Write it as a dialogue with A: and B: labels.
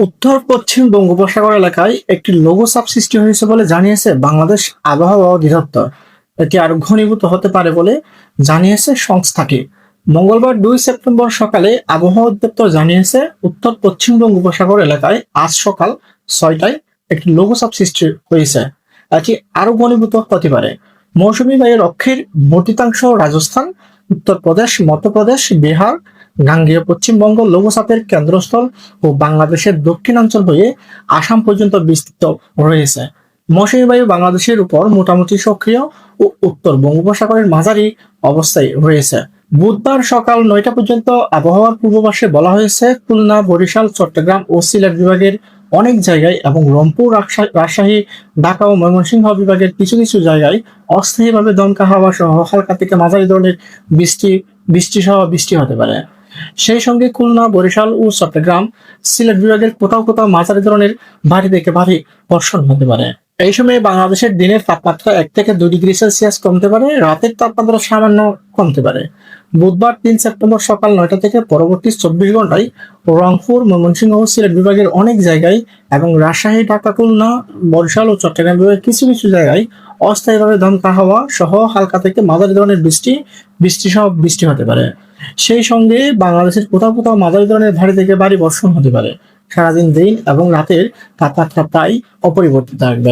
A: উত্তর পশ্চিম বঙ্গোপসাগর এলাকায় একটি লঘুচাপ সৃষ্টি হয়েছে বলে জানিয়েছে বাংলাদেশ আবহাওয়া অধিদপ্তর। এটি আরও ঘনীভূত হতে পারে বলে জানিয়েছে সংস্থাটি। মঙ্গলবার দুই সেপ্টেম্বর সকালে আবহাওয়া অধিদপ্তর জানিয়েছে, উত্তর পশ্চিম বঙ্গোপসাগর এলাকায় আজ সকাল ছয়টায় একটি লঘুচাপ সৃষ্টি হয়েছে। এটি আরও ঘনীভূত হতে পারে। মৌসুমী বায়ুর অক্ষের বর্তিতাংশ রাজস্থান, উত্তরপ্রদেশ, মধ্যপ্রদেশ, বিহার গাঙ্গেয় পশ্চিমবঙ্গ লঘুচাপের কেন্দ্রস্থল ও বাংলাদেশের দক্ষিণাঞ্চল হয়ে আসাম পর্যন্ত বিস্তৃত রয়েছে। মৌসুমী বায়ু বাংলাদেশের উপর মোটামুটি সক্রিয় ও উত্তর বঙ্গোপসাগরের মাঝারি অবস্থায় রয়েছে। বুধবার সকাল নয়টা পর্যন্ত আবহাওয়ার পূর্বাভাসে বলা হয়েছে, খুলনা, বরিশাল, চট্টগ্রাম ও সিলেট বিভাগের অনেক জায়গায় এবং রংপুর রাজশা- রাজশাহী, ঢাকা ও ময়মনসিংহ বিভাগের কিছু কিছু জায়গায় অস্থায়ীভাবে দমকা হাওয়া সহ হালকা থেকে মাঝারি ধরনের বৃষ্টি বৃষ্টি সহ বৃষ্টি হতে পারে। সেই সঙ্গে খুলনা, বরিশাল ও চট্টগ্রাম সিলেট বিভাগের কোথাও কোথাও মাঝারি ধরনের ভারী থেকে ভারী বর্ষণ হতে পারে। এই সময়ে বাংলাদেশের দিনের তাপমাত্রা এক থেকে দুই ডিগ্রি সেলসিয়াস কমতে পারে, রাতের তাপমাত্রা সামান্য কমতে পারে। বুধবার তিন সেপ্টেম্বর সকাল নয়টা থেকে পরবর্তী চব্বিশ ঘন্টায় রংপুর, ময়মনসিংহ সিলেট বিভাগের অনেক জায়গায় এবং রাজশাহী, ঢাকা, খুলনা, বরিশাল ও চট্টগ্রাম বিভাগের কিছু কিছু জায়গায় অস্থায়ীভাবে দমকা হাওয়া সহ হালকা থেকে মাঝারি ধরনের বৃষ্টি বৃষ্টি সহ বৃষ্টি হতে পারে। সেই সঙ্গে বাংলাদেশের কোথাও কোথাও মাঝারি ধরনের ভারী থেকে ভারী বর্ষণ হতে পারে। সারাদিন দিন এবং রাতের তাপমাত্রা প্রায় অপরিবর্তিত থাকবে।